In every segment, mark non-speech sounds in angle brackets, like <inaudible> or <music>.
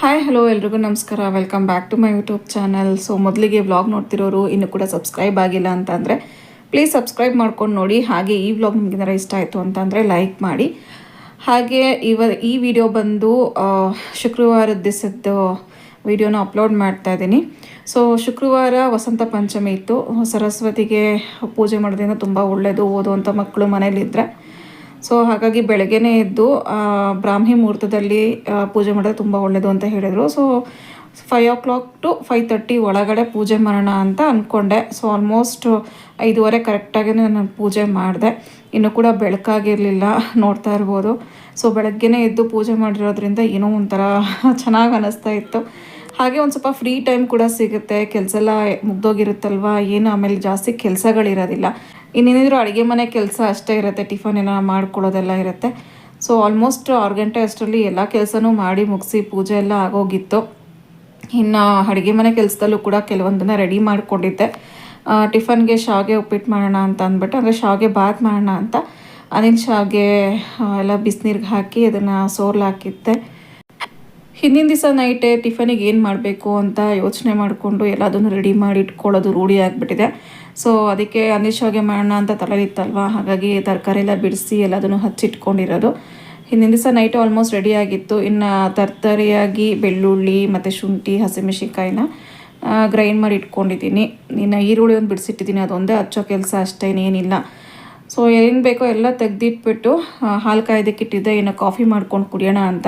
Hi hello ಎಲ್ರಿಗೂ ನಮಸ್ಕಾರ. Welcome back to my YouTube channel so ಮೊದಲಿಗೆ ವ್ಲಾಗ್ ನೋಡ್ತಿರೋರು ಇನ್ನೂ ಕೂಡ ಸಬ್ಸ್ಕ್ರೈಬ್ ಆಗಿಲ್ಲ ಅಂತಂದರೆ ಪ್ಲೀಸ್ ಸಬ್ಸ್ಕ್ರೈಬ್ ಮಾಡ್ಕೊಂಡು ನೋಡಿ. ಹಾಗೆ ಈ ವ್ಲಾಗ್ ನಿಮ್ಗೆ ಏನಾರ ಇಷ್ಟ ಆಯಿತು ಅಂತಂದರೆ ಲೈಕ್ ಮಾಡಿ. ಹಾಗೆ ಇವ, ಈ ವಿಡಿಯೋ ಬಂದು ಶುಕ್ರವಾರ ದಿವಸದ್ದು ವಿಡಿಯೋನ ಅಪ್ಲೋಡ್ ಮಾಡ್ತಾ ಇದ್ದೀನಿ. ಸೊ ಶುಕ್ರವಾರ ವಸಂತ ಪಂಚಮಿ ಇತ್ತು. ಸರಸ್ವತಿಗೆ ಪೂಜೆ ಮಾಡೋದ್ರಿಂದ ತುಂಬ ಒಳ್ಳೆಯದು ಓದುವಂಥ ಮಕ್ಕಳು ಮನೇಲಿದ್ದರೆ ಸೊ ಹಾಗಾಗಿ ಬೆಳಗ್ಗೆನೇ ಎದ್ದು ಬ್ರಾಹ್ಮಿ ಮುಹೂರ್ತದಲ್ಲಿ ಪೂಜೆ ಮಾಡಿದ್ರೆ ತುಂಬ ಒಳ್ಳೆಯದು ಅಂತ ಹೇಳಿದರು. So five o'clock to five thirty ಒಳಗಡೆ ಪೂಜೆ ಮಾಡೋಣ ಅಂತ ಅಂದ್ಕೊಂಡೆ ಸೊ ಆಲ್ಮೋಸ್ಟ್ ಐದುವರೆ ಕರೆಕ್ಟಾಗಿ ನಾನು ಪೂಜೆ ಮಾಡಿದೆ. ಇನ್ನೂ ಕೂಡ ಬೆಳಕಾಗಿರಲಿಲ್ಲ, ನೋಡ್ತಾ ಇರ್ಬೋದು. ಸೊ ಬೆಳಗ್ಗೆನೇ ಎದ್ದು ಪೂಜೆ ಮಾಡಿರೋದ್ರಿಂದ ಏನೋ ಒಂಥರ ಚೆನ್ನಾಗಿ ಅನ್ನಿಸ್ತಾ ಇತ್ತು. ಹಾಗೆ ಒಂದು ಸ್ವಲ್ಪ ಫ್ರೀ ಟೈಮ್ ಕೂಡ ಸಿಗುತ್ತೆ. ಕೆಲಸ ಎಲ್ಲ ಮುಗ್ದೋಗಿರುತ್ತಲ್ವ? ಏನು ಆಮೇಲೆ ಜಾಸ್ತಿ ಕೆಲಸಗಳಿರೋದಿಲ್ಲ. ಇನ್ನೇನಿದ್ರು ಅಡುಗೆ ಮನೆ ಕೆಲಸ ಅಷ್ಟೇ ಇರುತ್ತೆ, ಟಿಫನ್ ಏನೋ ಮಾಡ್ಕೊಳ್ಳೋದೆಲ್ಲ ಇರುತ್ತೆ. ಸೊ ಆಲ್ಮೋಸ್ಟ್ ಆರು ಗಂಟೆ ಅಷ್ಟರಲ್ಲಿ ಎಲ್ಲ ಕೆಲಸನೂ ಮಾಡಿ ಮುಗಿಸಿ ಪೂಜೆ ಎಲ್ಲ ಆಗೋಗಿತ್ತು. ಇನ್ನು ಅಡುಗೆ ಮನೆ ಕೆಲಸದಲ್ಲೂ ಕೂಡ ಕೆಲವೊಂದನ್ನು ರೆಡಿ ಮಾಡಿಕೊಂಡಿದ್ದೆ. ಟಿಫನ್ಗೆ ಶಾವಿಗೆ ಉಪ್ಪಿಟ್ಟು ಮಾಡೋಣ ಅಂತ ಅಂದ್ಬಿಟ್ಟು, ಅಂದರೆ ಶಾವಿಗೆ ಬಾತ್ ಮಾಡೋಣ ಅಂತ ಅನಿಲ್ ಶಾವಿಗೆ ಎಲ್ಲ ಬಿಸಿನೀರಿಗೆ ಹಾಕಿ ಅದನ್ನು ಸೋರ್ಲು ಹಾಕಿದ್ದೆ. ಹಿಂದಿನ ದಿವಸ ನೈಟೇ ಟಿಫನಿಗೆ ಏನು ಮಾಡಬೇಕು ಅಂತ ಯೋಚನೆ ಮಾಡಿಕೊಂಡು ಎಲ್ಲದನ್ನು ರೆಡಿ ಮಾಡಿ ಇಟ್ಕೊಳ್ಳೋದು ರೂಢಿ ಆಗಿಬಿಟ್ಟಿದೆ. ಸೊ ಅದಕ್ಕೆ ಅನಿಶ್ ಹೋಗಿ ಮಾಡೋಣ ಅಂತ ತಲೆಲಿತ್ತಲ್ವ ಹಾಗಾಗಿ ತರಕಾರಿ ಎಲ್ಲ ಬಿಡಿಸಿ ಎಲ್ಲದನ್ನು ಹಚ್ಚಿಟ್ಕೊಂಡಿರೋದು. ಹಿಂದಿನ ದಿವಸ ನೈಟ್ ಆಲ್ಮೋಸ್ಟ್ ರೆಡಿ ಆಗಿತ್ತು. ಇನ್ನು ತರ್ತರಿಯಾಗಿ ಬೆಳ್ಳುಳ್ಳಿ ಮತ್ತು ಶುಂಠಿ, ಹಸಿಮೆಣಸಿನ್ಕಾಯಿನ ಗ್ರೈಂಡ್ ಮಾಡಿ ಇಟ್ಕೊಂಡಿದ್ದೀನಿ. ಇನ್ನು ಈರುಳ್ಳಿ ಒಂದು ಬಿಡಿಸಿಟ್ಟಿದ್ದೀನಿ. ಅದೊಂದೇ ಹಚ್ಚೋ ಕೆಲಸ ಅಷ್ಟೇನೇನಿಲ್ಲ ಸೊ ಏನು ಬೇಕೋ ಎಲ್ಲ ತೆಗೆದಿಟ್ಬಿಟ್ಟು ಹಾಲು ಕಾಯ್ದಕ್ಕಿಟ್ಟಿದ್ದೆ. ಏನೋ ಕಾಫಿ ಮಾಡ್ಕೊಂಡು ಕುಡಿಯೋಣ ಅಂತ.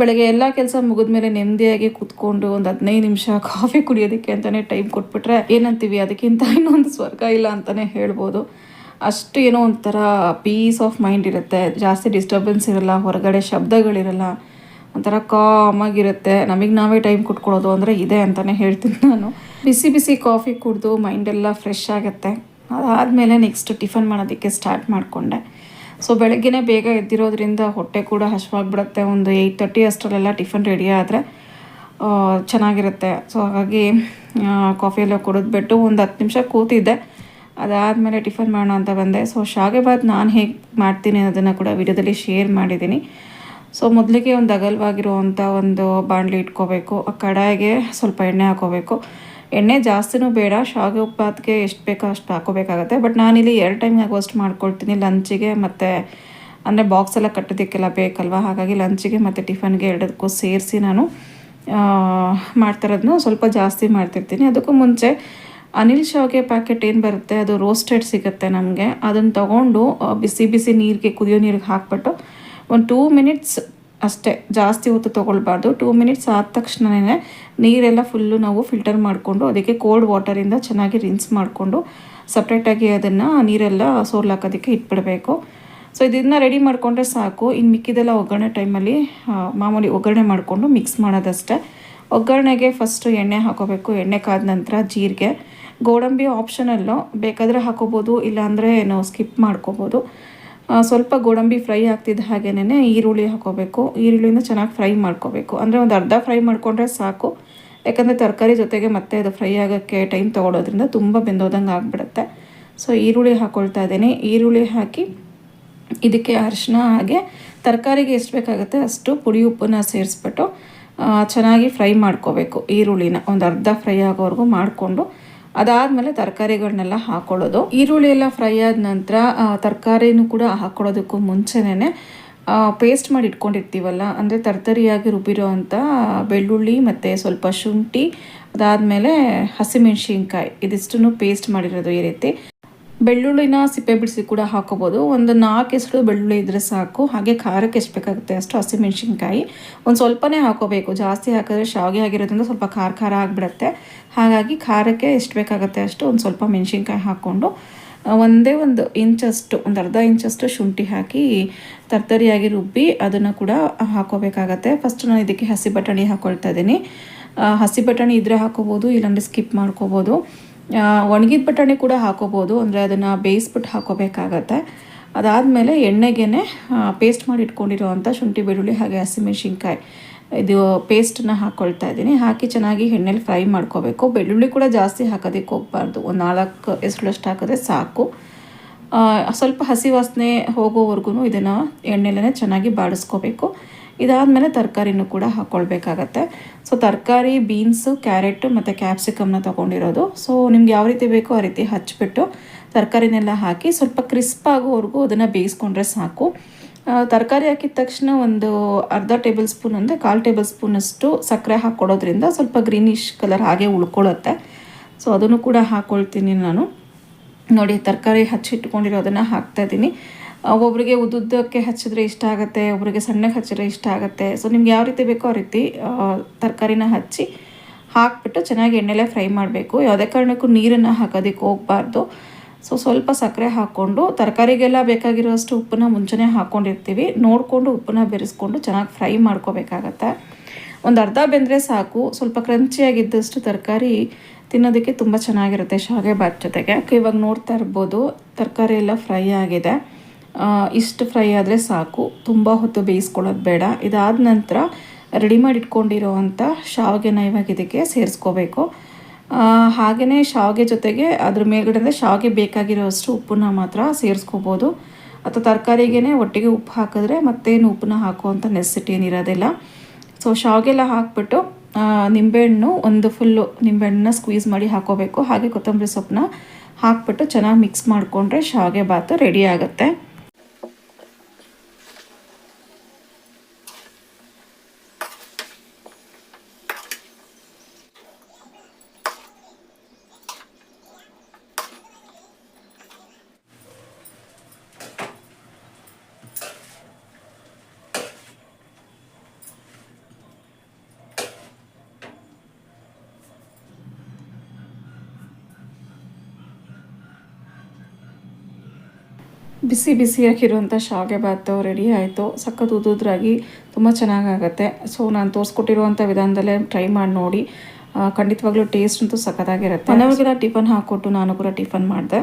ಬೆಳಗ್ಗೆ ಎಲ್ಲ ಕೆಲಸ ಮುಗಿದ್ಮೇಲೆ ನೆಮ್ಮದಿಯಾಗಿ ಕೂತ್ಕೊಂಡು ಒಂದು ಹದಿನೈದು ನಿಮಿಷ ಕಾಫಿ ಕುಡಿಯೋದಕ್ಕೆ ಅಂತಲೇ ಟೈಮ್ ಕೊಟ್ಬಿಟ್ರೆ ಏನಂತೀವಿ? ಅದಕ್ಕಿಂತ ಇನ್ನೊಂದು ಸ್ವರ್ಗ ಇಲ್ಲ ಅಂತಲೇ ಹೇಳ್ಬೋದು. ಅಷ್ಟು ಏನೋ ಒಂಥರ ಪೀಸ್ ಆಫ್ ಮೈಂಡ್ ಇರುತ್ತೆ. ಜಾಸ್ತಿ ಡಿಸ್ಟರ್ಬೆನ್ಸ್ ಇರಲ್ಲ, ಹೊರಗಡೆ ಶಬ್ದಗಳಿರಲ್ಲ, ಒಂಥರ ಕಾಮಾಗಿರುತ್ತೆ ನಮಗೆ ನಾವೇ ಟೈಮ್ ಕೊಟ್ಕೊಳ್ಳೋದು ಅಂದರೆ ಇದೆ ಅಂತಲೇ ಹೇಳ್ತೀನಿ ನಾನು. ಬಿಸಿ ಬಿಸಿ ಕಾಫಿ ಕುಡಿದು ಮೈಂಡೆಲ್ಲ ಫ್ರೆಶ್ ಆಗುತ್ತೆ. ಅದಾದಮೇಲೆ ನೆಕ್ಸ್ಟ್ ಟಿಫನ್ ಮಾಡೋದಕ್ಕೆ ಸ್ಟಾರ್ಟ್ ಮಾಡಿಕೊಂಡೆ. ಸೊ ಬೆಳಗ್ಗೆನೇ ಬೇಗ ಎದ್ದಿರೋದ್ರಿಂದ ಹೊಟ್ಟೆ ಕೂಡ ಹಶ್ವಾಗ್ಬಿಡುತ್ತೆ ಒಂದು ಏಯ್ಟ್ ತರ್ಟಿ ಅಷ್ಟರಲ್ಲೆಲ್ಲ ಟಿಫನ್ ರೆಡಿ ಆದರೆ ಚೆನ್ನಾಗಿರುತ್ತೆ. ಸೊ ಹಾಗಾಗಿ ಕಾಫಿ ಕುಡಿದು ಬಿಟ್ಟು ಒಂದು ಹತ್ತು ನಿಮಿಷ ಕೂತಿದ್ದೆ. ಅದಾದಮೇಲೆ ಟಿಫನ್ ಮಾಡೋಣ ಅಂತ ಬಂದೆ. ಸೊ ಶಾಗೆ ಬಾತ್ ನಾನು ಹೇಗೆ ಮಾಡ್ತೀನಿ ಅನ್ನೋದನ್ನು ಕೂಡ ವಿಡಿಯೋದಲ್ಲಿ ಶೇರ್ ಮಾಡಿದ್ದೀನಿ. ಸೊ ಮೊದಲಿಗೆ ಒಂದು ಅಗಲವಾಗಿರುವಂಥ ಒಂದು ಬಾಣಲಿ ಇಟ್ಕೋಬೇಕು. ಆ ಕಡಾಯಿಗೆ ಸ್ವಲ್ಪ ಎಣ್ಣೆ ಹಾಕೋಬೇಕು. ಎಣ್ಣೆ ಜಾಸ್ತಿನೂ ಬೇಡ ಶಾವಿಗೆ ಉಪ್ಪಾತ್ಗೆ ಎಷ್ಟು ಬೇಕೋ ಅಷ್ಟು ಹಾಕೋಬೇಕಾಗತ್ತೆ. ಬಟ್ ನಾನಿಲ್ಲಿ ಎರಡು ಟೈಮ್ ಆಗೋಷ್ಟು ಮಾಡ್ಕೊಳ್ತೀನಿ. ಲಂಚಿಗೆ ಮತ್ತು, ಅಂದರೆ ಬಾಕ್ಸ್ ಎಲ್ಲ ಕಟ್ಟೋದಕ್ಕೆಲ್ಲ ಬೇಕಲ್ವ? ಹಾಗಾಗಿ ಲಂಚಿಗೆ ಮತ್ತು ಟಿಫನ್ಗೆ ಎರಡಕ್ಕೂ ಸೇರಿಸಿ ನಾನು ಮಾಡ್ತಿರೋದನ್ನ ಸ್ವಲ್ಪ ಜಾಸ್ತಿ ಮಾಡ್ತಿರ್ತೀನಿ. ಅದಕ್ಕೂ ಮುಂಚೆ ಅನಿಲ್ ಶಾವಿಗೆ ಪ್ಯಾಕೆಟ್ ಏನು ಬರುತ್ತೆ? ಅದು ರೋಸ್ಟೆಡ್ ಸಿಗುತ್ತೆ ನಮಗೆ. ಅದನ್ನು ತೊಗೊಂಡು ಬಿಸಿ ಬಿಸಿ ನೀರಿಗೆ ಕುದಿಯೋ ನೀರಿಗೆ ಹಾಕ್ಬಿಟ್ಟು, ಒಂದು ಟೂ ಮಿನಿಟ್ಸ್ ಅಷ್ಟೇ, ಜಾಸ್ತಿ ಹೊತ್ತು ತೊಗೊಳ್ಬಾರ್ದು. ಟೂ ಮಿನಿಟ್ಸ್ ಆದ ತಕ್ಷಣವೇ ನೀರೆಲ್ಲ ಫುಲ್ಲು ನಾವು ಫಿಲ್ಟರ್ ಮಾಡಿಕೊಂಡು, ಅದಕ್ಕೆ ಕೋಲ್ಡ್ ವಾಟರಿಂದ ಚೆನ್ನಾಗಿ ರಿನ್ಸ್ ಮಾಡಿಕೊಂಡು ಸಪ್ರೇಟಾಗಿ ಅದನ್ನು ನೀರೆಲ್ಲ ಸೋರ್ಲಾಕೋದಕ್ಕೆ ಇಟ್ಬಿಡಬೇಕು. ಸೊ ಇದನ್ನ ರೆಡಿ ಮಾಡಿಕೊಂಡ್ರೆ ಸಾಕು. ಇನ್ನು ಮಿಕ್ಕಿದೆಲ್ಲ ಒಗ್ಗರಣೆ ಟೈಮಲ್ಲಿ ಮಾಮೂಲಿ ಒಗ್ಗರಣೆ ಮಾಡಿಕೊಂಡು ಮಿಕ್ಸ್ ಮಾಡೋದಷ್ಟೇ. ಒಗ್ಗರಣೆಗೆ ಫಸ್ಟು ಎಣ್ಣೆ ಹಾಕೋಬೇಕು. ಎಣ್ಣೆ ಕಾದ ನಂತರ ಜೀರಿಗೆ. ಗೋಡಂಬಿ ಆಪ್ಷನಲ್ಲು ಬೇಕಾದರೆ ಹಾಕೋಬೋದು, ಇಲ್ಲಾಂದರೆ ಏನು ಸ್ಕಿಪ್ ಮಾಡ್ಕೋಬೋದು. ಸ್ವಲ್ಪ ಗೋಡಂಬಿ ಫ್ರೈ ಆಗ್ತಿದ್ದ ಹಾಗೇನೆ ಈರುಳ್ಳಿ ಹಾಕೋಬೇಕು. ಈರುಳ್ಳಿನ ಚೆನ್ನಾಗಿ ಫ್ರೈ ಮಾಡ್ಕೋಬೇಕು. ಅಂದರೆ ಒಂದು ಅರ್ಧ ಫ್ರೈ ಮಾಡಿಕೊಂಡ್ರೆ ಸಾಕು. ಯಾಕಂದರೆ ತರಕಾರಿ ಜೊತೆಗೆ ಮತ್ತೆ ಅದು ಫ್ರೈ ಆಗೋಕ್ಕೆ ಟೈಮ್ ತೊಗೊಳೋದ್ರಿಂದ ತುಂಬ ಬೆಂದೋದಂಗೆ ಆಗಿಬಿಡುತ್ತೆ. ಸೊ ಈರುಳ್ಳಿ ಹಾಕ್ಕೊಳ್ತಾ ಇದ್ದೀನಿ. ಈರುಳ್ಳಿ ಹಾಕಿ ಇದಕ್ಕೆ ಅರಿಶಿನ ಹಾಗೆ ತರಕಾರಿಗೆ ಎಷ್ಟು ಬೇಕಾಗುತ್ತೆ ಅಷ್ಟು ಪುಡಿ ಉಪ್ಪನ್ನ ಸೇರಿಸ್ಬಿಟ್ಟು ಚೆನ್ನಾಗಿ ಫ್ರೈ ಮಾಡ್ಕೋಬೇಕು ಈರುಳ್ಳಿನ. ಒಂದು ಅರ್ಧ ಫ್ರೈ ಆಗೋವರೆಗೂ ಮಾಡಿಕೊಂಡು ಅದಾದಮೇಲೆ ತರಕಾರಿಗಳನ್ನೆಲ್ಲ ಹಾಕೊಳ್ಳೋದು. ಈರುಳ್ಳಿ ಎಲ್ಲ ಫ್ರೈ ಆದ ನಂತರ ತರಕಾರಿನೂ ಕೂಡ ಹಾಕೊಳ್ಳೋದಕ್ಕೂ ಮುಂಚೆನೇ ಪೇಸ್ಟ್ ಮಾಡಿ ಇಟ್ಕೊಂಡಿರ್ತೀವಲ್ಲ, ಅಂದರೆ ತರ್ತರಿಯಾಗಿ ರುಬ್ಬಿರೋ ಅಂಥ ಬೆಳ್ಳುಳ್ಳಿ ಮತ್ತು ಸ್ವಲ್ಪ ಶುಂಠಿ, ಅದಾದಮೇಲೆ ಹಸಿಮೆಣ್ಸಿನ್ಕಾಯಿ, ಇದಿಷ್ಟನ್ನು ಪೇಸ್ಟ್ ಮಾಡಿರೋದು ಈ ರೀತಿ. ಬೆಳ್ಳುಳ್ಳಿನ ಸಿಪ್ಪೆ ಬಿಡಿಸಿ ಕೂಡ ಹಾಕೋಬೋದು. ಒಂದು ನಾಲ್ಕು ಹೆಸರು ಬೆಳ್ಳುಳ್ಳಿ ಇದ್ದರೆ ಸಾಕು. ಹಾಗೆ ಖಾರಕ್ಕೆ ಎಷ್ಟು ಬೇಕಾಗುತ್ತೆ ಅಷ್ಟು ಹಸಿಮೆಣ್ಸಿನ್ಕಾಯಿ. ಒಂದು ಸ್ವಲ್ಪನೇ ಹಾಕೋಬೇಕು. ಜಾಸ್ತಿ ಹಾಕಿದ್ರೆ ಶಾವಿಗೆ ಆಗಿರೋದ್ರಿಂದ ಸ್ವಲ್ಪ ಖಾರ ಖಾರ ಆಗಿಬಿಡುತ್ತೆ. ಹಾಗಾಗಿ ಖಾರಕ್ಕೆ ಎಷ್ಟು ಬೇಕಾಗುತ್ತೆ ಅಷ್ಟು ಒಂದು ಸ್ವಲ್ಪ ಮೆಣಸಿನ್ಕಾಯಿ ಹಾಕ್ಕೊಂಡು ಒಂದೇ ಒಂದು ಇಂಚಷ್ಟು, ಒಂದು ಅರ್ಧ ಇಂಚಷ್ಟು ಶುಂಠಿ ಹಾಕಿ ತರ್ತರಿಯಾಗಿ ರುಬ್ಬಿ ಅದನ್ನು ಕೂಡ ಹಾಕೋಬೇಕಾಗತ್ತೆ. ಫಸ್ಟ್ ನಾನು ಇದಕ್ಕೆ ಹಸಿ ಬಟಾಣಿ ಹಾಕ್ಕೊಳ್ತಾ ಇದ್ದೀನಿ. ಹಸಿ ಬಟಾಣಿ ಇದ್ದರೆ ಹಾಕೋಬೋದು, ಇಲ್ಲಾಂದರೆ ಸ್ಕಿಪ್ ಮಾಡ್ಕೋಬೋದು. ಒಣಗಿದ ಬಟಾಣಿ ಕೂಡ ಹಾಕೋಬೋದು. ಅಂದರೆ ಅದನ್ನು ಬೇಯಿಸ್ಬಿಟ್ಟು ಹಾಕೋಬೇಕಾಗತ್ತೆ. ಅದಾದಮೇಲೆ ಎಣ್ಣೆಗೇ ಪೇಸ್ಟ್ ಮಾಡಿ ಇಟ್ಕೊಂಡಿರೋ ಅಂಥ ಶುಂಠಿ, ಬೆಳ್ಳುಳ್ಳಿ ಹಾಗೆ ಹಸಿಮೆಣ್ಸಿನ್ಕಾಯಿ, ಇದು ಪೇಸ್ಟನ್ನು ಹಾಕ್ಕೊಳ್ತಾ ಇದ್ದೀನಿ. ಹಾಕಿ ಚೆನ್ನಾಗಿ ಎಣ್ಣೆಲಿ ಫ್ರೈ ಮಾಡ್ಕೋಬೇಕು. ಬೆಳ್ಳುಳ್ಳಿ ಕೂಡ ಜಾಸ್ತಿ ಹಾಕೋದಕ್ಕೆ ಹೋಗಬಾರ್ದು. ಒಂದು ನಾಲ್ಕು ಎಸಳಷ್ಟು ಹಾಕಿದ್ರೆ ಸಾಕು. ಸ್ವಲ್ಪ ಹಸಿ ವಾಸನೆ ಹೋಗೋವರೆಗೂ ಇದನ್ನು ಎಣ್ಣೆಲೇ ಚೆನ್ನಾಗಿ ಬಾಡಿಸ್ಕೋಬೇಕು. ಇದಾದಮೇಲೆ ತರಕಾರಿನೂ ಕೂಡ ಹಾಕ್ಕೊಳ್ಬೇಕಾಗತ್ತೆ ಸೊ ತರಕಾರಿ ಬೀನ್ಸು ಕ್ಯಾರೆಟು ಮತ್ತು ಕ್ಯಾಪ್ಸಿಕಮ್ನ ತೊಗೊಂಡಿರೋದು. ಸೊ ನಿಮ್ಗೆ ಯಾವ ರೀತಿ ಬೇಕೋ ಆ ರೀತಿ ಹಚ್ಚಿಬಿಟ್ಟು ತರಕಾರಿನೆಲ್ಲ ಹಾಕಿ ಸ್ವಲ್ಪ ಕ್ರಿಸ್ಪ್ ಆಗೋವರೆಗೂ ಅದನ್ನು ಬೇಯಿಸ್ಕೊಂಡ್ರೆ ಸಾಕು. ತರಕಾರಿ ಹಾಕಿದ ತಕ್ಷಣ ಒಂದು ಅರ್ಧ ಟೇಬಲ್ ಸ್ಪೂನ್ ಅಂದರೆ ಕಾಲು ಟೇಬಲ್ ಸ್ಪೂನಷ್ಟು ಸಕ್ಕರೆ ಹಾಕ್ಕೊಡೋದ್ರಿಂದ ಸ್ವಲ್ಪ ಗ್ರೀನಿಶ್ ಕಲರ್ ಹಾಗೆ ಉಳ್ಕೊಳ್ಳುತ್ತೆ. ಸೊ ಅದನ್ನು ಕೂಡ ಹಾಕ್ಕೊಳ್ತೀನಿ ನಾನು. ನೋಡಿ, ತರಕಾರಿ ಹಚ್ಚಿಟ್ಕೊಂಡಿರೋದನ್ನು ಹಾಕ್ತಾಯಿದ್ದೀನಿ ಒಬ್ಬರಿಗೆ ಉದ್ದುದ್ದಕ್ಕೆ ಹಚ್ಚಿದ್ರೆ ಇಷ್ಟ ಆಗುತ್ತೆ ಒಬ್ಬರಿಗೆ ಸಣ್ಣಗೆ ಹಚ್ಚಿದ್ರೆ ಇಷ್ಟ ಆಗುತ್ತೆ. ಸೊ ನಿಮ್ಗೆ ಯಾವ ರೀತಿ ಬೇಕೋ ಆ ರೀತಿ ತರಕಾರಿನ ಹಚ್ಚಿ ಹಾಕ್ಬಿಟ್ಟು ಚೆನ್ನಾಗಿ ಎಣ್ಣೆಲೆ ಫ್ರೈ ಮಾಡಬೇಕು. ಯಾವುದೇ ಕಾರಣಕ್ಕೂ ನೀರನ್ನು ಹಾಕೋದಕ್ಕೆ ಹೋಗಬಾರ್ದು. ಸೊ ಸ್ವಲ್ಪ ಸಕ್ಕರೆ ಹಾಕ್ಕೊಂಡು, ತರಕಾರಿಗೆಲ್ಲ ಬೇಕಾಗಿರೋಷ್ಟು ಉಪ್ಪನ್ನ ಮುಂಚೆನೇ ಹಾಕ್ಕೊಂಡಿರ್ತೀವಿ ನೋಡಿಕೊಂಡು ಉಪ್ಪನ್ನ ಬೆರೆಸ್ಕೊಂಡು ಚೆನ್ನಾಗಿ ಫ್ರೈ ಮಾಡ್ಕೋಬೇಕಾಗತ್ತೆ. ಒಂದು ಅರ್ಧ ಬೆಂದರೆ ಸಾಕು. ಸ್ವಲ್ಪ ಕ್ರಂಚಿಯಾಗಿದ್ದಷ್ಟು ತರಕಾರಿ ತಿನ್ನೋದಕ್ಕೆ ತುಂಬ ಚೆನ್ನಾಗಿರುತ್ತೆ ಶಾಗೆ ಬಾತ್ ಜೊತೆಗೆ. ಇವಾಗ ನೋಡ್ತಾ ಇರ್ಬೋದು, ತರಕಾರಿ ಎಲ್ಲ ಫ್ರೈ ಆಗಿದೆ. ಇಷ್ಟು ಫ್ರೈ ಆದರೆ ಸಾಕು. ತುಂಬ ಹೊತ್ತು ಬೇಯಿಸ್ಕೊಳ್ಳೋದು ಬೇಡ. ಇದಾದ ನಂತರ ರೆಡಿ ಮಾಡಿ ಇಟ್ಕೊಂಡಿರೋವಂಥ ಶಾವಿಗೆನ ಇವಾಗ ಇದಕ್ಕೆ ಸೇರಿಸ್ಕೋಬೇಕು. ಹಾಗೆಯೇ ಶಾವಿಗೆ ಜೊತೆಗೆ ಅದ್ರ ಮೇಲ್ಗಡೆ ಶಾವಿಗೆ ಬೇಕಾಗಿರೋಷ್ಟು ಉಪ್ಪನ್ನ ಮಾತ್ರ ಸೇರಿಸ್ಕೋಬೋದು. ಅಥವಾ ತರಕಾರಿಗೇ ಒಟ್ಟಿಗೆ ಉಪ್ಪು ಹಾಕಿದ್ರೆ ಮತ್ತೇನು ಉಪ್ಪನ್ನ ಹಾಕುವಂಥ ನೆಸಿಟಿ ಏನಿರೋದಿಲ್ಲ. ಸೊ ಶಾವಿಗೆಲ್ಲ ಹಾಕ್ಬಿಟ್ಟು ನಿಂಬೆಹಣ್ಣು ಒಂದು ಫುಲ್ಲು ನಿಂಬೆಹಣ್ಣನ್ನ ಸ್ಕ್ವೀಸ್ ಮಾಡಿ ಹಾಕೋಬೇಕು. ಹಾಗೆ ಕೊತ್ತಂಬರಿ ಸೊಪ್ಪನ್ನ ಹಾಕ್ಬಿಟ್ಟು ಚೆನ್ನಾಗಿ ಮಿಕ್ಸ್ ಮಾಡಿಕೊಂಡ್ರೆ ಶಾವಿಗೆ ಬಾತು ರೆಡಿ ಆಗುತ್ತೆ. ಬಿಸಿ ಬಿಸಿಯಾಗಿರುವಂಥ ಶಾವಿಗೆ ಬಾತು ರೆಡಿ ಆಯಿತು. ಸಖತ್ ಉದುದ್ರಾಗಿ ತುಂಬ ಚೆನ್ನಾಗಾಗತ್ತೆ. ಸೊ ನಾನು ತೋರಿಸ್ಕೊಟ್ಟಿರುವಂಥ ವಿಧಾನದಲ್ಲೇ ಟ್ರೈ ಮಾಡಿ ನೋಡಿ. ಖಂಡಿತವಾಗ್ಲೂ ಟೇಸ್ಟ್ ಅಂತೂ ಸಖತ್ತಾಗಿರುತ್ತೆ. ಮನೆಯವ್ರಿಗೆಲ್ಲ ಟಿಫನ್ ಹಾಕ್ಕೊಟ್ಟು ನಾನು ಕೂಡ ಟಿಫನ್ ಮಾಡಿದೆ.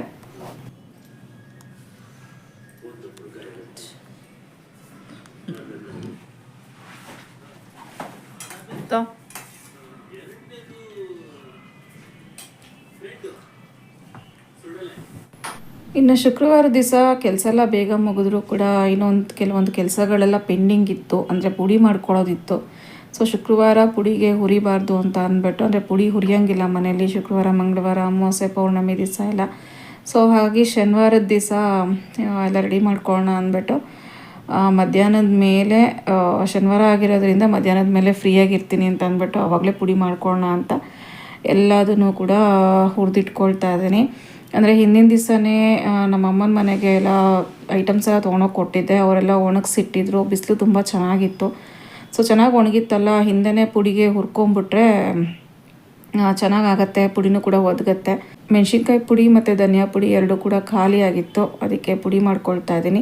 ಇನ್ನು ಶುಕ್ರವಾರ ದಿವಸ ಕೆಲಸ ಎಲ್ಲ ಬೇಗ ಮುಗಿದ್ರು ಕೂಡ ಇನ್ನೊಂದು ಕೆಲವೊಂದು ಕೆಲಸಗಳೆಲ್ಲ ಪೆಂಡಿಂಗ್ ಇತ್ತು. ಅಂದರೆ ಪುಡಿ ಮಾಡ್ಕೊಳ್ಳೋದಿತ್ತು ಸೊ ಶುಕ್ರವಾರ ಪುಡಿಗೆ ಹುರಿಬಾರ್ದು ಅಂತ ಅಂದ್ಬಿಟ್ಟು, ಅಂದರೆ ಪುಡಿ ಹುರಿಯೋಂಗಿಲ್ಲ ಮನೆಯಲ್ಲಿ ಶುಕ್ರವಾರ, ಮಂಗಳವಾರ, ಅಮಾವಾಸ್ಯೆ, ಪೌರ್ಣಮಿ ದಿವಸ ಎಲ್ಲ. ಸೊ ಹಾಗೆ ಶನಿವಾರದ ದಿವಸ ಎಲ್ಲ ರೆಡಿ ಮಾಡ್ಕೊಳ್ಳೋಣ ಅಂದ್ಬಿಟ್ಟು ಮಧ್ಯಾಹ್ನದ ಮೇಲೆ ಶನಿವಾರ ಆಗಿರೋದ್ರಿಂದ ಮಧ್ಯಾಹ್ನದ ಮೇಲೆ ಫ್ರೀಯಾಗಿರ್ತೀನಿ ಅಂತ ಅಂದ್ಬಿಟ್ಟು ಅವಾಗಲೇ ಪುಡಿ ಮಾಡ್ಕೊಳ್ಳೋಣ ಅಂತ ಎಲ್ಲದನ್ನು ಕೂಡ ಹುರಿದಿಟ್ಕೊಳ್ತಾ ಇದ್ದೀನಿ. ಅಂದರೆ ಹಿಂದಿನ ದಿವಸನೇ ನಮ್ಮ ಅಮ್ಮನ ಮನೆಗೆ ಎಲ್ಲ ಐಟಮ್ಸ್ ಎಲ್ಲ ತೊಗೊಂಡೋಗಿ ಕೊಟ್ಟಿದ್ದೆ. ಅವರೆಲ್ಲ ಒಣಗಿಸಿಟ್ಟಿದ್ರು. ಬಿಸಿಲು ತುಂಬ ಚೆನ್ನಾಗಿತ್ತು. ಸೊ ಚೆನ್ನಾಗಿ ಒಣಗಿತ್ತಲ್ಲ. ಹಿಂದೆನೇ ಪುಡಿಗೆ ಹುರ್ಕೊಂಬಿಟ್ರೆ ಚೆನ್ನಾಗಾಗತ್ತೆ. ಪುಡಿನೂ ಕೂಡ ಒದಗತ್ತೆ. ಮೆಣಸಿನ್ಕಾಯಿ ಪುಡಿ ಮತ್ತು ಧನಿಯಾ ಪುಡಿ ಎರಡೂ ಕೂಡ ಖಾಲಿಯಾಗಿತ್ತು ಅದಕ್ಕೆ ಪುಡಿ ಮಾಡ್ಕೊಳ್ತಾ ಇದ್ದೀನಿ.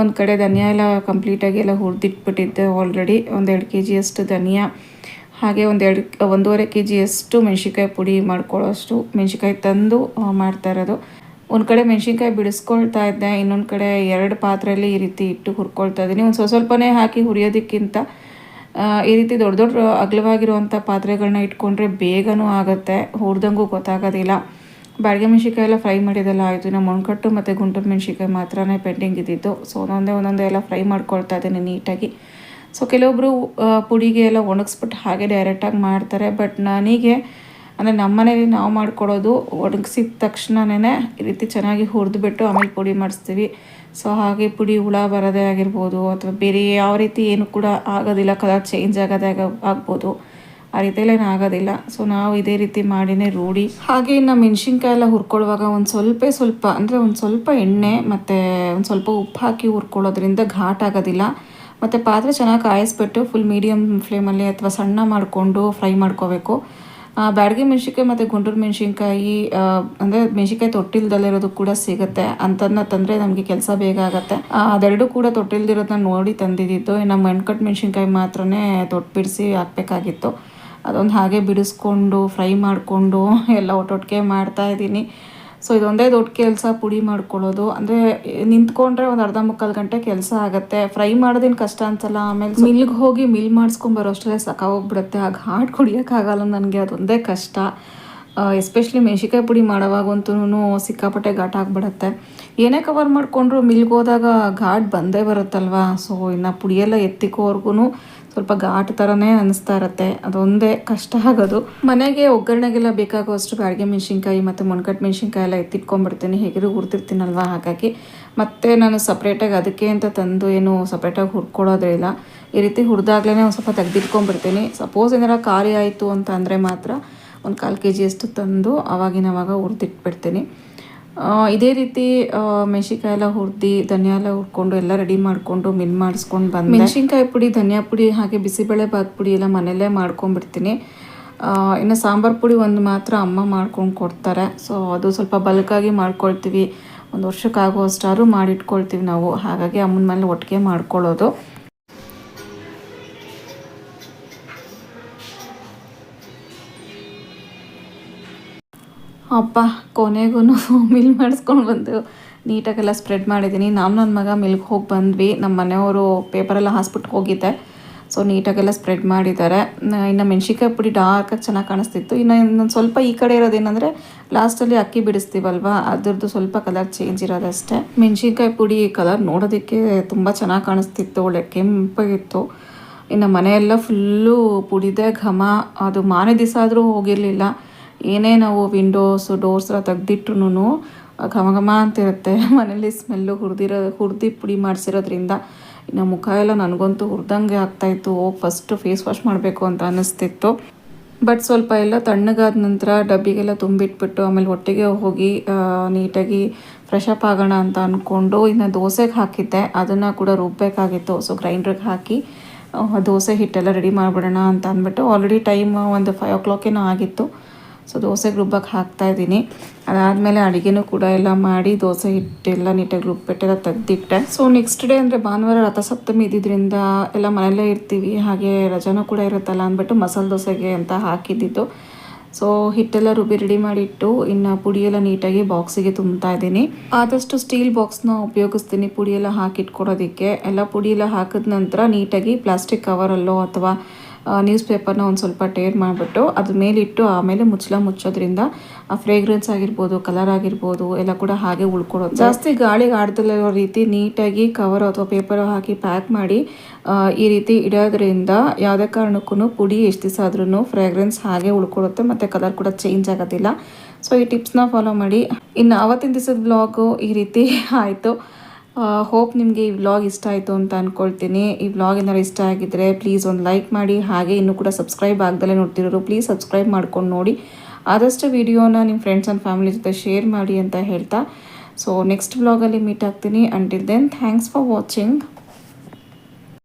ಒಂದು ಕಡೆ ಧನಿಯಾ ಎಲ್ಲ ಕಂಪ್ಲೀಟಾಗಿ ಎಲ್ಲ ಹುರಿದಿಟ್ಬಿಟ್ಟಿದ್ದೆ ಆಲ್ರೆಡಿ ಒಂದೆರಡು ಕೆ ಜಿಯಷ್ಟು ಧನಿಯಾ. ಹಾಗೆ ಒಂದು ಎರಡು, ಒಂದೂವರೆ ಕೆ ಜಿಯಷ್ಟು ಮೆಣಸಿನ್ಕಾಯಿ ಪುಡಿ ಮಾಡ್ಕೊಳ್ಳೋಷ್ಟು ಮೆಣಸಿನ್ಕಾಯಿ ತಂದು ಮಾಡ್ತಾ ಇರೋದು. ಒಂದು ಕಡೆ ಮೆಣಸಿನ್ಕಾಯಿ ಬಿಡಿಸ್ಕೊಳ್ತಾ ಇದ್ದೆ, ಇನ್ನೊಂದು ಕಡೆ ಎರಡು ಪಾತ್ರೆಯಲ್ಲಿ ಈ ರೀತಿ ಇಟ್ಟು ಹುರ್ಕೊಳ್ತಾ ಇದ್ದೀನಿ. ಒಂದು ಸ್ವಲ್ಪ ಸ್ವಲ್ಪನೇ ಹಾಕಿ ಹುರಿಯೋದಕ್ಕಿಂತ ಈ ರೀತಿ ದೊಡ್ಡ ದೊಡ್ಡ ಅಗಲವಾಗಿರುವಂಥ ಪಾತ್ರೆಗಳನ್ನ ಇಟ್ಕೊಂಡ್ರೆ ಬೇಗನೂ ಆಗುತ್ತೆ. ಹುರಿದಂಗೂ ಗೊತ್ತಾಗೋದಿಲ್ಲ. ಬಾಡಿಗೆ ಮೆಣಸಿನ್ಕಾಯಿ ಎಲ್ಲ ಫ್ರೈ ಮಾಡಿದೆಲ್ಲ ಆಯಿತು. ಇನ್ನು ಮೊಣಕಟ್ಟು ಮತ್ತು ಗುಂಟೂರು ಮೆಣಸಿನ್ಕಾಯಿ ಮಾತ್ರನೇ ಪೆಂಡಿಂಗ್ ಇದ್ದಿದ್ದು. ಸೊ, ಒಂದೊಂದೇ ಒಂದೊಂದೇ ಎಲ್ಲ ಫ್ರೈ ಮಾಡ್ಕೊಳ್ತಾ ಇದ್ದೀನಿ ನೀಟಾಗಿ. ಸೊ ಕೆಲವೊಬ್ಬರು ಪುಡಿಗೆ ಎಲ್ಲ ಒಣಗಿಸ್ಬಿಟ್ಟು ಹಾಗೆ ಡೈರೆಕ್ಟಾಗಿ ಮಾಡ್ತಾರೆ. ಬಟ್ ನನಗೆ, ಅಂದರೆ ನಮ್ಮ ಮನೇಲಿ ನಾವು ಮಾಡ್ಕೊಡೋದು ಒಣಗಿಸಿದ ತಕ್ಷಣನೇ ಈ ರೀತಿ ಚೆನ್ನಾಗಿ ಹುರಿದ್ಬಿಟ್ಟು ಆಮೇಲೆ ಪುಡಿ ಮಾಡಿಸ್ತೀವಿ. ಸೊ ಹಾಗೆ ಪುಡಿ ಹುಳ ಬರೋದೇ ಆಗಿರ್ಬೋದು ಅಥವಾ ಬೇರೆ ಯಾವ ರೀತಿ ಏನು ಕೂಡ ಆಗೋದಿಲ್ಲ, ಕಲರ್ ಚೇಂಜ್ ಆಗೋದೇ ಆಗ್ಬೋದು. ಆ ರೀತಿಯಲ್ಲೇನು ಆಗೋದಿಲ್ಲ. ಸೊ ನಾವು ಇದೇ ರೀತಿ ಮಾಡಿನೇ ರೂಢಿ. ಹಾಗೆ ಇನ್ನು ಮೆಣಸಿನ್ಕಾಯಿ ಎಲ್ಲ ಹುರ್ಕೊಳ್ಳುವಾಗ ಒಂದು ಸ್ವಲ್ಪ ಸ್ವಲ್ಪ, ಅಂದರೆ ಒಂದು ಸ್ವಲ್ಪ ಎಣ್ಣೆ ಮತ್ತು ಒಂದು ಸ್ವಲ್ಪ ಉಪ್ಪು ಹಾಕಿ ಹುರ್ಕೊಳ್ಳೋದ್ರಿಂದ ಘಾಟ್ ಆಗೋದಿಲ್ಲ. ಮತ್ತು ಪಾತ್ರೆ ಚೆನ್ನಾಗಿ ಕಾಯಿಸ್ಬಿಟ್ಟು ಫುಲ್ ಮೀಡಿಯಮ್ ಫ್ಲೇಮಲ್ಲಿ ಅಥವಾ ಸಣ್ಣ ಮಾಡಿಕೊಂಡು ಫ್ರೈ ಮಾಡ್ಕೋಬೇಕು. ಬ್ಯಾಡಗಿ ಮೆಣ್ಸಿನ್ಕಾಯಿ ಮತ್ತು ಗುಂಡೂರು ಮೆಣಸಿನ್ಕಾಯಿ ಅಂದರೆ ಮೆಣಸಿನ್ಕಾಯಿ ತೊಟ್ಟಿಲ್ದಲ್ಲಿರೋದು ಕೂಡ ಸಿಗುತ್ತೆ. ಅಂತದನ್ನ ತಂದರೆ ನಮಗೆ ಕೆಲಸ ಬೇಗ ಆಗುತ್ತೆ. ಅದೆರಡು ಕೂಡ ತೊಟ್ಟಿಲ್ದಿರೋದನ್ನ ನೋಡಿ ತಂದಿದ್ದು. ನಮ್ಮ ಮಣ್ಕಟ್ಟು ಮೆಣಸಿನ್ಕಾಯಿ ಮಾತ್ರನೇ ತೊಟ್ಟು ಬಿಡಿಸಿ ಹಾಕ್ಬೇಕಾಗಿತ್ತು. ಅದೊಂದು ಹಾಗೆ ಬಿಡಿಸ್ಕೊಂಡು ಫ್ರೈ ಮಾಡಿಕೊಂಡು, ಎಲ್ಲ ಒಟ್ಟೊಟ್ಟಿಗೆ ಮಾಡ್ತಾ ಇದ್ದೀನಿ. ಸೊ ಇದೊಂದೇ ದೊಡ್ಡ ಕೆಲಸ ಪುಡಿ ಮಾಡ್ಕೊಳ್ಳೋದು ಅಂದರೆ ನಿಂತ್ಕೊಂಡ್ರೆ ಒಂದು ಅರ್ಧ ಮುಕ್ಕಾಲು ಗಂಟೆ ಕೆಲಸ ಆಗುತ್ತೆ. ಫ್ರೈ ಮಾಡೋದೇನು ಕಷ್ಟ ಅನ್ಸಲ್ಲ. ಆಮೇಲೆ ಮಿಲ್ಗೆ ಹೋಗಿ ಮಿಲ್ ಮಾಡಿಸ್ಕೊಂಬರೋ ಅಷ್ಟೇ ಹೋಗ್ಬಿಡುತ್ತೆ ಆಗ ಹಾಡು ಕುಡಿಯೋಕ್ಕಾಗಲ್ಲ ನನಗೆ. ಅದೊಂದೇ ಕಷ್ಟ. ಎಸ್ಪೆಷಲಿ ಮೆಣಸಿಕಾಯಿ ಪುಡಿ ಮಾಡೋವಾಗಂತೂ ಸಿಕ್ಕಾಪಟ್ಟೆ ಘಾಟ್ ಆಗಿಬಿಡುತ್ತೆ. ಏನೇ ಕವರ್ ಮಾಡಿಕೊಂಡ್ರು ಮಿಲ್ಗೆ ಹೋದಾಗ ಘಾಟ್ ಬಂದೇ ಬರುತ್ತಲ್ವಾ? ಸೊ ಇನ್ನು ಪುಡಿಯೆಲ್ಲ ಎತ್ತಿಕೋವರೆಗೂ ಸ್ವಲ್ಪ ಘಾಟ್ ತರನೇ ಅನಿಸ್ತಾ ಇರುತ್ತೆ. ಅದೊಂದೇ ಕಷ್ಟ ಆಗೋದು. ಮನೆಗೆ ಒಗ್ಗರಣೆಗೆಲ್ಲ ಬೇಕಾಗುವಷ್ಟು ಬ್ಯಾಡಿಗೆ ಮೆಣಸಿನ್ಕಾಯಿ ಮತ್ತು ಮೊಣ್ಕಟ್ಟು ಮೆಣಸಿನ್ಕಾಯಿ ಎಲ್ಲ ಎತ್ತಿಟ್ಕೊಂಡ್ಬಿಡ್ತೀನಿ. ಹೇಗಿರು ಹುರಿದಿರ್ತೀನಲ್ವ? ಹಾಗಾಗಿ ಮತ್ತೆ ನಾನು ಸಪ್ರೇಟಾಗಿ ಅದಕ್ಕೆ ಅಂತ ತಂದು ಏನು ಸಪ್ರೇಟಾಗಿ ಹುರ್ಕೊಳ್ಳೋದೇ ಇಲ್ಲ. ಈ ರೀತಿ ಹುರಿದಾಗ್ಲೇ ಒಂದು ಸ್ವಲ್ಪ ತೆಗೆದಿಟ್ಕೊಂಡ್ಬಿಡ್ತೀನಿ. ಸಪೋಸ್ ಏನಾರ ಖಾಲಿ ಆಯಿತು ಅಂತ ಅಂದರೆ ಮಾತ್ರ ಒಂದು ಕಾಲು ಕೆ ಜಿಯಷ್ಟು ತಂದು ಅವಾಗಿನವಾಗ ಹುರಿದಿಟ್ಬಿಡ್ತೀನಿ. ಇದೇ ರೀತಿ ಮೆಣಸಿನ್ಕಾಯಿ ಎಲ್ಲ ಹುರಿದು, ಧನಿಯಾ ಎಲ್ಲ ಹುರ್ಕೊಂಡು ಎಲ್ಲ ರೆಡಿ ಮಾಡಿಕೊಂಡು ಮಿನ್ ಮಾಡಿಸ್ಕೊಂಡು ಬಂದು. ಮೆಣಸಿನ್ಕಾಯಿ ಪುಡಿ, ಧನಿಯಾ ಪುಡಿ, ಹಾಗೆ ಬಿಸಿಬೇಳೆ ಬಾತ್ ಪುಡಿ ಎಲ್ಲ ಮನೆಯಲ್ಲೇ ಮಾಡ್ಕೊಂಡ್ಬಿಡ್ತೀನಿ. ಇನ್ನು ಸಾಂಬಾರು ಪುಡಿ ಒಂದು ಮಾತ್ರ ಅಮ್ಮ ಮಾಡ್ಕೊಂಡು ಕೊಡ್ತಾರೆ. ಸೊ ಅದು ಸ್ವಲ್ಪ ಬಲ್ಕಾಗಿ ಮಾಡ್ಕೊಳ್ತೀವಿ. ಒಂದು ವರ್ಷಕ್ಕಾಗುವಷ್ಟಾದ್ರೂ ಮಾಡಿಟ್ಕೊಳ್ತೀವಿ ನಾವು. ಹಾಗಾಗಿ ಅಮ್ಮನ ಮೇಲೆ ಒಟ್ಟಿಗೆ ಮಾಡ್ಕೊಳ್ಳೋದು. ಅಪ್ಪ ಕೊನೆಗೂ <laughs> ಮಿಲ್ ಮಾಡಿಸ್ಕೊಂಡು ಬಂದು ನೀಟಾಗೆಲ್ಲ ಸ್ಪ್ರೆಡ್ ಮಾಡಿದ್ದೀನಿ. ನಾನು ನನ್ನ ಮಗ ಮಿಲ್ಗೆ ಹೋಗಿ ಬಂದ್ವಿ. ನಮ್ಮ ಮನೆಯವರು ಪೇಪರೆಲ್ಲ ಹಾಸ್ಬಿಟ್ಟು ಹೋಗಿದ್ದೆ. ಸೊ ನೀಟಾಗೆಲ್ಲ ಸ್ಪ್ರೆಡ್ ಮಾಡಿದ್ದಾರೆ. ಇನ್ನು ಮೆಣಸಿನ್ಕಾಯಿ ಪುಡಿ ಡಾರ್ಕಾಗಿ ಚೆನ್ನಾಗಿ ಕಾಣಿಸ್ತಿತ್ತು. ಇನ್ನು ಇನ್ನೊಂದು ಸ್ವಲ್ಪ ಈ ಕಡೆ ಇರೋದೇನೆಂದರೆ ಲಾಸ್ಟಲ್ಲಿ ಅಕ್ಕಿ ಬಿಡಿಸ್ತೀವಲ್ವ, ಅದರದ್ದು ಸ್ವಲ್ಪ ಕಲರ್ ಚೇಂಜ್ ಇರೋದಷ್ಟೇ. ಮೆಣಸಿನ್ಕಾಯಿ ಪುಡಿ ಕಲರ್ ನೋಡೋದಕ್ಕೆ ತುಂಬ ಚೆನ್ನಾಗಿ ಕಾಣಿಸ್ತಿತ್ತು. ಒಳ್ಳೆ ಕೆಂಪಾಗಿತ್ತು. ಇನ್ನು ಮನೆಯೆಲ್ಲ ಫುಲ್ಲು ಪುಡಿದೆ ಘಮ. ಅದು ಮಾರನೇ ದಿವಸ ಆದರೂ ಹೋಗಿರಲಿಲ್ಲ. ಏನೇ ನಾವು ವಿಂಡೋಸು ಡೋರ್ಸ್ ಎಲ್ಲ ತೆಗ್ದಿಟ್ರು ಘಮ ಘಮ ಅಂತಿರುತ್ತೆ. <laughs> ಮನೇಲಿ ಸ್ಮೆಲ್ಲು ಹುರಿದಿರೋ, ಹುರಿದು ಪುಡಿ ಮಾಡಿಸಿರೋದ್ರಿಂದ ಇನ್ನು ಮುಖ ಎಲ್ಲ ನನಗಂತೂ ಹುರಿದಂಗೆ ಆಗ್ತಾಯಿತ್ತು ಹೋಗಿ ಫಸ್ಟು ಫೇಸ್ ವಾಶ್ ಮಾಡಬೇಕು ಅಂತ ಅನ್ನಿಸ್ತಿತ್ತು. ಬಟ್ ಸ್ವಲ್ಪ ಎಲ್ಲ ತಣ್ಣಗಾದ ನಂತರ ಡಬ್ಬಿಗೆಲ್ಲ ತುಂಬಿಟ್ಬಿಟ್ಟು ಆಮೇಲೆ ಒಟ್ಟಿಗೆ ಹೋಗಿ ನೀಟಾಗಿ ಫ್ರೆಶ್ ಅಪ್ ಆಗೋಣ ಅಂತ ಅಂದ್ಕೊಂಡು ಇನ್ನು ದೋಸೆಗೆ ಹಾಕಿದ್ದೆ. ಅದನ್ನು ಕೂಡ ರುಬ್ಬಬೇಕಾಗಿತ್ತು ಸೊ ಗ್ರೈಂಡ್ರಿಗೆ ಹಾಕಿ ದೋಸೆ ಹಿಟ್ಟೆಲ್ಲ ರೆಡಿ ಮಾಡಿಬಿಡೋಣ ಅಂತ ಅಂದ್ಬಿಟ್ಟು ಆಲ್ರೆಡಿ ಟೈಮ್ ಒಂದು ಫೈವ್ ಓ ಕ್ಲಾಕೇನೋ ಆಗಿತ್ತು. ಸೊ ದೋಸೆಗೆ ರುಬ್ಬಕ್ಕೆ ಹಾಕ್ತಾ ಇದ್ದೀನಿ. ಅದಾದಮೇಲೆ ಅಡುಗೆನೂ ಕೂಡ ಎಲ್ಲ ಮಾಡಿ ದೋಸೆ ಹಿಟ್ಟೆಲ್ಲ ನೀಟಾಗಿ ರುಬ್ಬಿಟ್ಟೆಲ್ಲ ತೆಗ್ದಿಟ್ಟೆ. ಸೊ ನೆಕ್ಸ್ಟ್ ಡೇ ಅಂದರೆ ಭಾನುವಾರ ರಥಸಪ್ತಮಿ ಇದ್ದಿದ್ದರಿಂದ ಎಲ್ಲ ಮನೆಯಲ್ಲೇ ಇರ್ತೀವಿ. ಹಾಗೆ ರಜಾನೂ ಕೂಡ ಇರುತ್ತಲ್ಲ ಅಂದ್ಬಿಟ್ಟು ಮಸಾಲೆ ದೋಸೆಗೆ ಅಂತ ಹಾಕಿದ್ದಿದ್ದು. ಸೊ ಹಿಟ್ಟೆಲ್ಲ ರುಬ್ಬಿ ರೆಡಿ ಮಾಡಿಟ್ಟು ಇನ್ನು ಪುಡಿಯೆಲ್ಲ ನೀಟಾಗಿ ಬಾಕ್ಸಿಗೆ ತುಂಬ್ತಾ ಇದ್ದೀನಿ. ಆದಷ್ಟು ಸ್ಟೀಲ್ ಬಾಕ್ಸ್ನ ಉಪಯೋಗಿಸ್ತೀನಿ ಪುಡಿಯೆಲ್ಲ ಹಾಕಿಟ್ಕೊಡೋದಕ್ಕೆ. ಎಲ್ಲ ಪುಡಿಯೆಲ್ಲ ಹಾಕಿದ ನಂತರ ನೀಟಾಗಿ ಪ್ಲಾಸ್ಟಿಕ್ ಕವರಲ್ಲೋ ಅಥವಾ ನ್ಯೂಸ್ ಪೇಪರ್ನ ಒಂದು ಸ್ವಲ್ಪ ಟೇರ್ ಮಾಡಿಬಿಟ್ಟು ಅದ್ರ ಮೇಲಿಟ್ಟು ಆಮೇಲೆ ಮುಚ್ಚಲ ಮುಚ್ಚೋದ್ರಿಂದ ಆ ಫ್ರೇಗ್ರೆನ್ಸ್ ಆಗಿರ್ಬೋದು ಕಲರ್ ಆಗಿರ್ಬೋದು ಎಲ್ಲ ಕೂಡ ಹಾಗೆ ಉಳ್ಕೊಡೋದು ಜಾಸ್ತಿ ಗಾಳಿಗೆ ಆಡ್ದಲ್ಲಿರೋ ರೀತಿ ನೀಟಾಗಿ ಕವರ್ ಅಥವಾ ಪೇಪರ್ ಹಾಕಿ ಪ್ಯಾಕ್ ಮಾಡಿ ಈ ರೀತಿ ಇಡೋದ್ರಿಂದ ಯಾವುದೇ ಕಾರಣಕ್ಕೂ ಪುಡಿ ಎಷ್ಟು ದಿವಸ ಆದ್ರೂ ಫ್ರೇಗ್ರೆನ್ಸ್ ಹಾಗೆ ಉಳ್ಕೊಡುತ್ತೆ ಮತ್ತು ಕಲರ್ ಕೂಡ ಚೇಂಜ್ ಆಗೋದಿಲ್ಲ. ಸೊ ಈ ಟಿಪ್ಸ್ನ ಫಾಲೋ ಮಾಡಿ. ಇನ್ನು ಅವತ್ತಿನ ದಿವಸದ ಬ್ಲಾಗು ಈ ರೀತಿ ಆಯಿತು. ಹೋಪ್ ನಿಮಗೆ ಈ ವ್ಲಾಗ್ ಇಷ್ಟ ಆಯಿತು ಅಂತ ಅಂದ್ಕೊಳ್ತೀನಿ ಈ ವ್ಲಾಗ್ ಏನಾರು ಇಷ್ಟ ಆಗಿದ್ದರೆ ಪ್ಲೀಸ್ ಒಂದು ಲೈಕ್ ಮಾಡಿ. ಹಾಗೆ ಇನ್ನೂ ಕೂಡ ಸಬ್ಸ್ಕ್ರೈಬ್ ಆಗದಲ್ಲೇ ನೋಡ್ತಿರೋರು ಪ್ಲೀಸ್ ಸಬ್ಸ್ಕ್ರೈಬ್ ಮಾಡ್ಕೊಂಡು ನೋಡಿ. ಆದಷ್ಟು ವಿಡಿಯೋನ ನಿಮ್ಮ ಫ್ರೆಂಡ್ಸ್ ಆ್ಯಂಡ್ ಫ್ಯಾಮಿಲಿ ಜೊತೆ ಶೇರ್ ಮಾಡಿ ಅಂತ ಹೇಳ್ತಾ. ಸೊ ನೆಕ್ಸ್ಟ್ ವ್ಲಾಗಲ್ಲಿ ಮೀಟ್ ಆಗ್ತೀನಿ. Until then thanks for watching